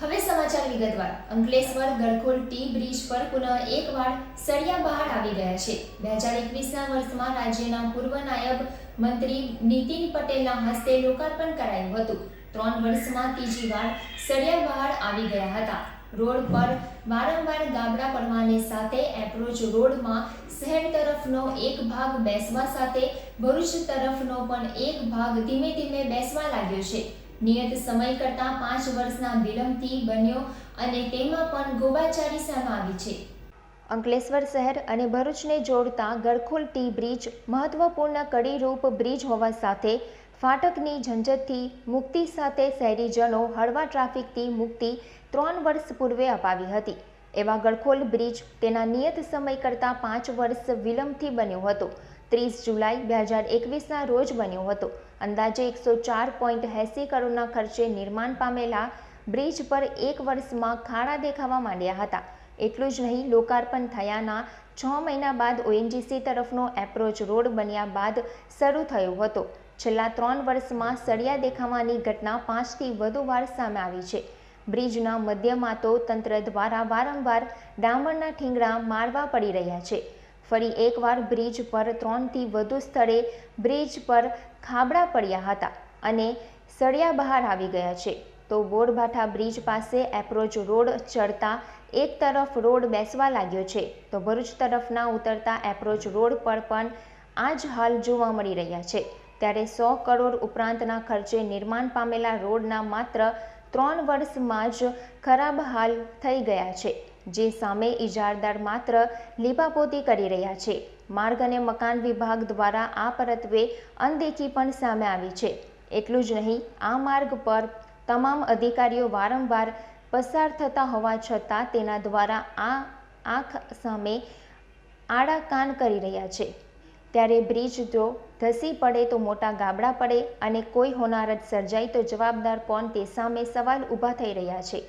હવે સમાચાર વિગતવાર. અંકલેશ્વર ગળખોલ ટી બ્રિજ પર પુનઃ એકવાર સળિયા બહાર આવી ગયા છે. બે હજાર એકવીસના વર્ષમાં રાજ્યના પૂર્વ નાયબ મંત્રી નીતિન પટેલના હસ્તે લોકાર્પણ કરાયું હતું. ત્રણ વર્ષમાં ત્રીજી વાર સળિયા બહાર આવી ગયા હતા. રોડ પર વારંવાર ગાબડા પડવાને સાથે એપ્રોચ રોડમાં શહેર તરફનો એક ભાગ બેસવા સાથે ભરૂચ તરફનો પણ એક ભાગ ધીમે ધીમે બેસવા લાગ્યો છે. નિયત સમય કરતાં પાંચ વર્ષના વિલંબથી બન્યો અને તેમાં પણ ગોબાચારી સામે છે. અંકલેશ્વર શહેર અને ભરૂચને જોડતા ગળખોલ ટી બ્રિજ મહત્વપૂર્ણ કડીરૂપ બ્રિજ હોવા સાથે ફાટકની ઝંઝટથી મુક્તિ સાથે શહેરીજનો હળવા ટ્રાફિકથી મુક્તિ ત્રણ વર્ષ પૂર્વે અપાવી હતી. એવા ગળખોલ બ્રિજ તેના નિયત સમય કરતાં પાંચ વર્ષ વિલંબથી બન્યો હતો. ત્રીસ જુલાઈ બે હજાર એકવીસના રોજ બન્યો હતો. અંદાજે એકસો ચાર પોઈન્ટ એંસી કરોડના ખર્ચે નિર્માણ પામેલા બ્રિજ પર એક વર્ષમાં ખાડા દેખાવા માંડ્યા હતા. એટલું જ નહીં, લોકાર્પણ થયાના છ મહિના બાદ ઓએનજીસી તરફનો એપ્રોચ રોડ બન્યા બાદ શરૂ થયો હતો. છેલ્લા ત્રણ વર્ષમાં સળિયા દેખાવાની ઘટના પાંચથી વધુ વાર સામે આવી છે. બ્રિજના મધ્યમાં તો તંત્ર દ્વારા વારંવાર ડામરના ઠીંગડા મારવા પડી રહ્યા છે. ફરી એકવાર બ્રિજ પર ત્રણથી વધુ સ્થળે બ્રિજ પર ખાબડા પડ્યા હતા અને સળિયા બહાર આવી ગયા છે. તો બોરભાઠા બ્રિજ પાસે એપ્રોચ રોડ ચડતા એક તરફ રોડ બેસવા લાગ્યો છે. તો ભરૂચ તરફના ઉતરતા એપ્રોચ રોડ પર પણ આ જ હાલ જોવા મળી રહ્યા છે. ત્યારે સો કરોડ ઉપરાંતના ખર્ચે નિર્માણ પામેલા રોડના માત્ર ત્રણ વર્ષમાં જ ખરાબ હાલ થઈ ગયા છે. જે સામે ઇજારદાર માત્ર લીપાપોતી કરી રહ્યા છે. માર્ગ અને મકાન વિભાગ દ્વારા આ પરત્વે અનદેખી પણ સામે આવી છે. એટલું જ નહીં, આ માર્ગ પર તમામ અધિકારીઓ વારંવાર પસાર થતા હોવા છતાં તેના દ્વારા આ આંખ સામે આડા કાન કરી રહ્યા છે. ત્યારે બ્રિજ જો ધસી પડે તો મોટા ગાબડા પડે અને કોઈ હોનારત સર્જાય તો જવાબદાર કોણ તે સામે સવાલ ઊભા થઈ રહ્યા છે.